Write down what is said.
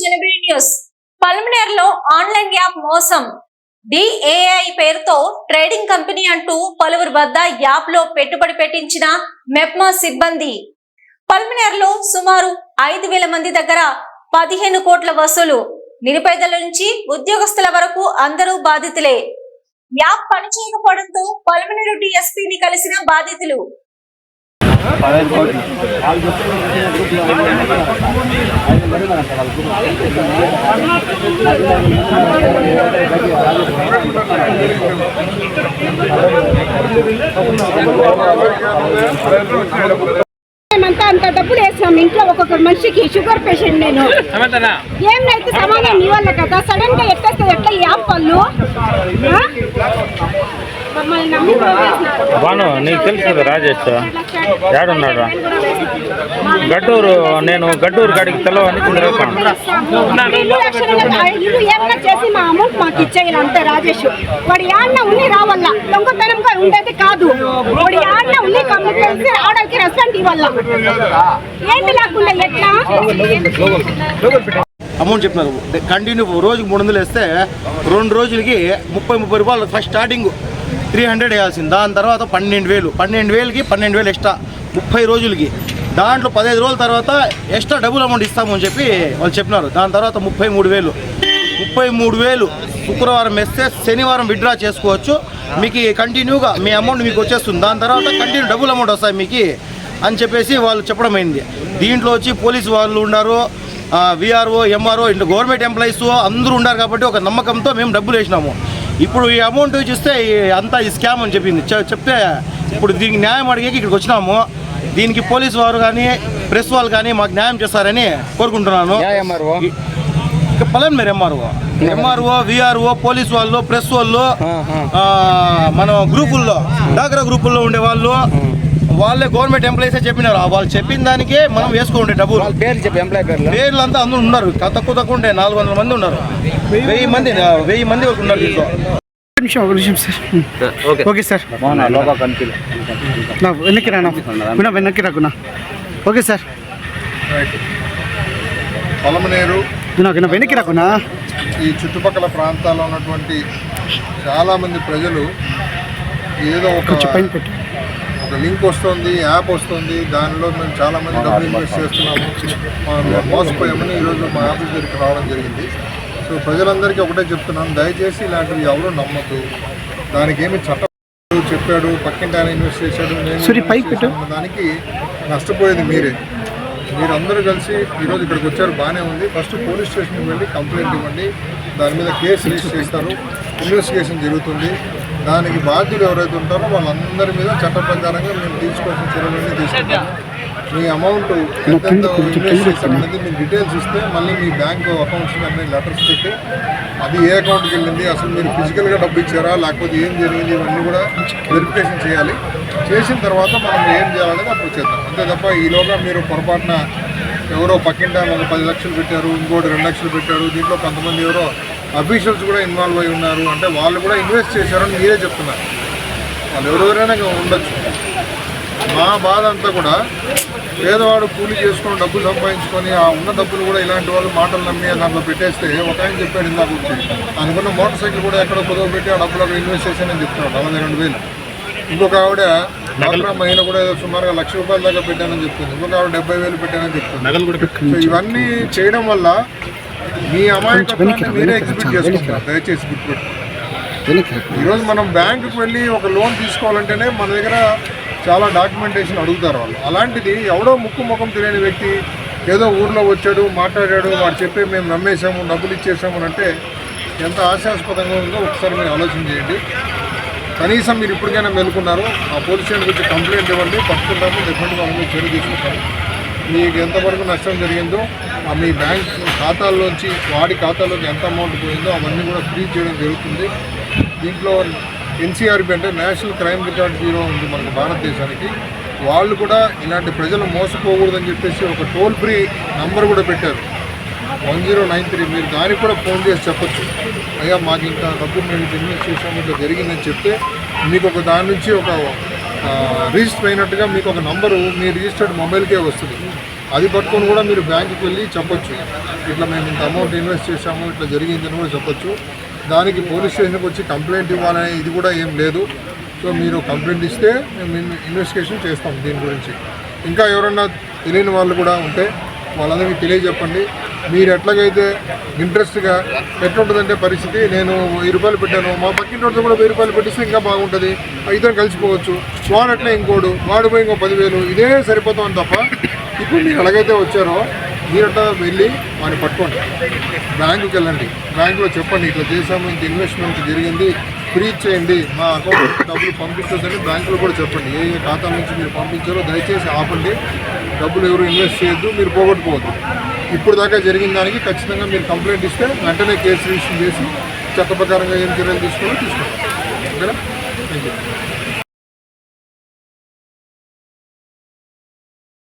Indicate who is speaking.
Speaker 1: జనబిడి news పల్మినేర్లో online app మోసం. DAI పేరుతో ట్రేడింగ్ కంపెనీ అంటూ పలువురు వద్ద యాప్లో పెట్టుబడి పెట్టించిన మెప్మా సిబ్బంది. పల్మినేర్లో సుమారు ఐదు వేల మంది దగ్గర పదిహేను కోట్ల వసూలు. నిరుపేదల నుంచి ఉద్యోగస్తుల వరకు అందరూ బాధితులే. యాప్ పనిచేయకపోవడంతో పల్మినేరు డిఎస్పీని కలిసిన బాధితులు.
Speaker 2: పదహైదు కోట్లు
Speaker 3: మేమంతా అంత డబ్బులు వేసినాం. ఇంట్లో ఒక్కొక్క మనిషికి షుగర్ పేషెంట్ నేను. ఏమైతే సమాధానం ఇవ్వాలి కదా. సడన్గా ఎత్తేస్తుంది ఎట్లా ఈ యాప్ వాళ్ళు ఆ? మమ్మల్ని నమ్మి పోగేసినారు.
Speaker 4: బాను నీకు తెలుసు కదా రాజేష్. ఏడున్నాడు? గడ్డూరు నేను గడ్డూరు కాడికి
Speaker 3: ఏమన్నా చేసి మా అమౌంట్ మాకు ఇచ్చేయాలి అంతే రాజేష్. వాడు యాన్న ఉన్ని రావాల దొంగతనంగా ఉండేది కాదు. వాడు యాన్న ఉన్ని కంప్లైంట్ ఆర్డర్కి రెస్పాండ్ ఇవ్వాల ఏంటి లేకుండా ఎట్లా?
Speaker 2: అమౌంట్ చెప్పినారు. కంటిన్యూ రోజుకి మూడు వందలు వేస్తే రెండు రోజులకి ముప్పై ముప్పై రూపాయలు ఫస్ట్ స్టార్టింగ్. త్రీ హండ్రెడ్ వేయాల్సింది. దాని తర్వాత పన్నెండు వేలు. పన్నెండు వేలకి పన్నెండు వేలు ఎక్స్ట్రా. ముప్పై రోజులకి. దాంట్లో పదహైదు రోజుల తర్వాత ఎక్స్ట్రా డబుల్ అమౌంట్ ఇస్తామని చెప్పి వాళ్ళు చెప్పినారు. దాని తర్వాత ముప్పై మూడు వేలు. ముప్పై మూడు వేలు. శుక్రవారం వేస్తే శనివారం విత్డ్రా చేసుకోవచ్చు. మీకు కంటిన్యూగా మీ అమౌంట్ మీకు వచ్చేస్తుంది. దాని తర్వాత కంటిన్యూ డబుల్ అమౌంట్ వస్తాయి మీకు అని చెప్పేసి వాళ్ళు చెప్పడం అయింది. దీంట్లో వచ్చి పోలీసు వాళ్ళు ఉన్నారు. విఆర్ఓ ఎంఆర్ఓ ఇట్లా గవర్నమెంట్ ఎంప్లాయీస్ అందరూ ఉన్నారు కాబట్టి ఒక నమ్మకంతో మేము డబ్బులు వేసినాము. ఇప్పుడు ఈ అమౌంట్ చూస్తే అంతా ఈ స్కామ్ అని చెప్పింది. చెప్తే ఇప్పుడు దీనికి న్యాయం అడిగేకి ఇక్కడికి వచ్చినాము. దీనికి పోలీసు వారు కానీ ప్రెస్ వాళ్ళు కానీ మాకు న్యాయం చేస్తారని కోరుకుంటున్నాను. పలాన్ మీరు ఎంఆర్ఓ ఎంఆర్ఓ విఆర్ఓ పోలీస్ వాళ్ళు ప్రెస్ వాళ్ళు మన గ్రూపుల్లో డాక్రా గ్రూపుల్లో ఉండే వాళ్ళు వాళ్ళే గవర్నమెంట్ ఎంప్లాయీసే చెప్పినారు. వాళ్ళు చెప్పిన దానికే మనం వేసుకోండి డబ్బులు.
Speaker 5: పేర్లు చెప్పి ఎంప్లాయ్ పేర్లు.
Speaker 2: పేర్లు అంతా అందరూ ఉన్నారు. తక్కువ తక్కువ ఉంటే నాలుగు వందల మంది ఉన్నారు. వెయ్యి మంది వెయ్యి మంది వరకు ఉన్నారు దీంట్లో.
Speaker 6: ఒక నిమిషం ఒక నిమిషం సార్. ఓకే. సార్. నా వెనక్కి రానా? వినా వెనక్కి రాకున్నా ఓకే సార్.
Speaker 7: పొలమనేరు.
Speaker 6: వినా వెనక్కి రాకున్నా
Speaker 7: ఈ చుట్టుపక్కల ప్రాంతాల్లో ఉన్నటువంటి చాలామంది ప్రజలు ఏదో ఒక ఒక లింక్ వస్తుంది యాప్ వస్తుంది. దానిలో మేము చాలామంది డబ్బులు ఇన్వెస్ట్ చేస్తున్నాము. మనం మోసపోయామని ఈరోజు మా ఆఫీస్ దగ్గరికి రావడం జరిగింది. సో ప్రజలందరికీ ఒకటే చెప్తున్నాను దయచేసి ఇలాంటివి ఎవరు నమ్మద్దు. దానికి ఏమి చట్టం చెప్పాడు పక్కింటి ఆయన ఇన్వెస్ట్ చేశాడు నేను దానికి నష్టపోయేది మీరే. మీరందరూ కలిసి ఈరోజు ఇక్కడికి వచ్చారు బాగానే ఉంది. ఫస్ట్ పోలీస్ స్టేషన్కి వెళ్ళి కంప్లైంట్ ఇవ్వండి. దాని మీద కేసు రిజిస్టర్ చేస్తారు. ఇన్వెస్టిగేషన్ జరుగుతుంది. దానికి బాధ్యులు ఎవరైతే ఉంటారో వాళ్ళందరి మీద చట్ట ప్రకారంగా మేము తీసుకోవాల్సిన చర్యలన్నీ తీసుకుంటాం మీ అమౌంట్ ఎంతెంత ఇన్వెస్ట్ డీటెయిల్స్ ఇస్తే మళ్ళీ మీ బ్యాంక్ అకౌంట్స్ అన్ని లెటర్స్ పెట్టి అది ఏ అకౌంట్కి వెళ్ళింది అసలు మీరు ఫిజికల్గా డబ్బు ఇచ్చారా లేకపోతే ఏం జరిగింది ఇవన్నీ కూడా వెరిఫికేషన్ చేయాలి. చేసిన తర్వాత మనం ఏం చేయాలనేది అప్పుడు చేద్దాం. అంతే తప్ప ఈలోగా మీరు పొరపాటున ఎవరో పక్కింట ఒక పది లక్షలు పెట్టారు ఇంకోటి రెండు లక్షలు పెట్టారు దీంట్లో కొంతమంది ఎవరో అఫీషియల్స్ కూడా ఇన్వాల్వ్ అయి ఉన్నారు. అంటే వాళ్ళు కూడా ఇన్వెస్ట్ చేశారని మీరే చెప్తున్నారు. వాళ్ళు ఎవరెవరైనా ఉండొచ్చు. మా బాధ అంతా కూడా పేదవాడు కూలి చేసుకొని డబ్బులు సంపాదించుకొని ఆ ఉన్న డబ్బులు కూడా ఇలాంటి వాళ్ళు మాటలు నమ్మి దాంట్లో పెట్టేస్తే ఒక ఆయన చెప్పాడు ఇందాక వచ్చి అనుకున్న మోటార్ సైకిల్ కూడా ఎక్కడో కుదవ పెట్టి ఆ డబ్బులు అక్కడ ఇన్వెస్ట్ చేశానని చెప్తున్నాడు నలభై రెండు వేలు. ఇంకొక ఆవిడ డాక్టర్ మహిళ కూడా ఏదో సుమారుగా లక్ష రూపాయల దాకా పెట్టానని చెప్తుంది. ఇంకొక ఆవిడ డెబ్బై వేలు పెట్టానని చెప్తుంది. సో ఇవన్నీ చేయడం వల్ల మీ అమాయకత్వాన్ని మీరే ఎగ్జిబిట్ చేసుకుంటారు దయచేసి గుర్తుపెట్టుకోండి. ఈరోజు మనం బ్యాంకుకి వెళ్ళి ఒక లోన్ తీసుకోవాలంటేనే మన దగ్గర చాలా డాక్యుమెంటేషన్ అడుగుతారు వాళ్ళు. అలాంటిది ఎవడో ముక్కు ముఖం తెలియని వ్యక్తి ఏదో ఊర్లో వచ్చాడు మాట్లాడాడు వాడు చెప్పి మేము నమ్మేశాము డబ్బులు ఇచ్చేసాము అని అంటే ఎంత ఆశాస్పదంగా ఉందో ఒకసారి మీరు ఆలోచన చేయండి. కనీసం మీరు ఇప్పటికైనా మెలుకున్నారు ఆ పోలీస్ స్టేషన్ గురించి కంప్లైంట్ ఇవ్వండి పట్టుకుంటాము డెఫినెట్గా వాళ్ళ చర్య తీసుకుంటాము మీకు ఎంతవరకు నష్టం జరిగిందో ఆ మీ బ్యాంక్ ఖాతాల్లోంచి వాడి ఖాతాలోకి ఎంత అమౌంట్ పోయిందో అవన్నీ కూడా ఫ్రీ చేయడం జరుగుతుంది. దీంట్లో ఎన్సీఆర్బి అంటే నేషనల్ క్రైమ్ రికార్డ్ బ్యూరో ఉంది మనకు భారతదేశానికి. వాళ్ళు కూడా ఇలాంటి ప్రజలు మోసపోకూడదని చెప్పేసి ఒక టోల్ ఫ్రీ నంబర్ కూడా పెట్టారు. One zero nine three. మీరు దానికి కూడా ఫోన్ చేసి చెప్పొచ్చు. అయ్యా మాకు ఇంకా డబ్బు మేము ఇన్వెస్ట్ చేసాము ఇట్లా జరిగిందని చెప్తే మీకు ఒక దాని నుంచి ఒక రిజిస్టర్ అయినట్టుగా మీకు ఒక నంబరు మీ రిజిస్టర్డ్ మొబైల్కే వస్తుంది. అది పట్టుకొని కూడా మీరు బ్యాంకుకి వెళ్ళి చెప్పొచ్చు. ఇట్లా మేము ఇంత అమౌంట్ ఇన్వెస్ట్ చేశాము ఇట్లా జరిగిందని కూడా చెప్పొచ్చు. దానికి పోలీస్ స్టేషన్కి వచ్చి కంప్లైంట్ ఇవ్వాలనే ఇది కూడా ఏం లేదు. సో మీరు కంప్లైంట్ ఇస్తే మేము ఇన్వెస్టిగేషన్ చేస్తాం దీని గురించి. ఇంకా ఎవరన్నా తెలియని వాళ్ళు కూడా ఉంటే వాళ్ళందరికీ తెలియజెప్పండి. మీరు ఎట్లాగైతే ఇంట్రెస్ట్గా ఎట్లుంటుందంటే పరిస్థితి నేను వెయ్యి రూపాయలు పెట్టాను మా పక్కింటి కూడా వెయ్యి రూపాయలు పెట్టిస్తే ఇంకా బాగుంటుంది ఇద్దరు కలిసిపోవచ్చు. వాడు అట్లా ఇంకోడు వాడు పోయి ఇంకో పదివేలు ఇదే సరిపోతాం తప్ప. ఇప్పుడు మీరు ఎలాగైతే వచ్చారో మీరు వెళ్ళి వాడిని పట్టుకోండి. బ్యాంకుకి వెళ్ళండి. బ్యాంకులో చెప్పండి ఇట్లా చేసాము ఇంత ఇన్వెస్ట్మెంట్ జరిగింది ఫ్రీ చేయండి మా అకౌంట్ డబ్బులు పంపించొద్దని బ్యాంకులో కూడా చెప్పండి. ఏ ఏ ఖాతా నుంచి మీరు పంపించారో దయచేసి ఆపండి. డబ్బులు ఎవరు ఇన్వెస్ట్ చేయొద్దు మీరు పోగొట్టుకోవద్దు. ఇప్పుడు దాకా జరిగిన దానికి ఖచ్చితంగా మీరు కంప్లైంట్ ఇస్తే వెంటనే కేసు రిజిస్టర్ చేసి చట్ట ప్రకారంగా ఏం చర్యలు తీసుకోవాలో తీసుకోండి. ఓకేనా? Thank you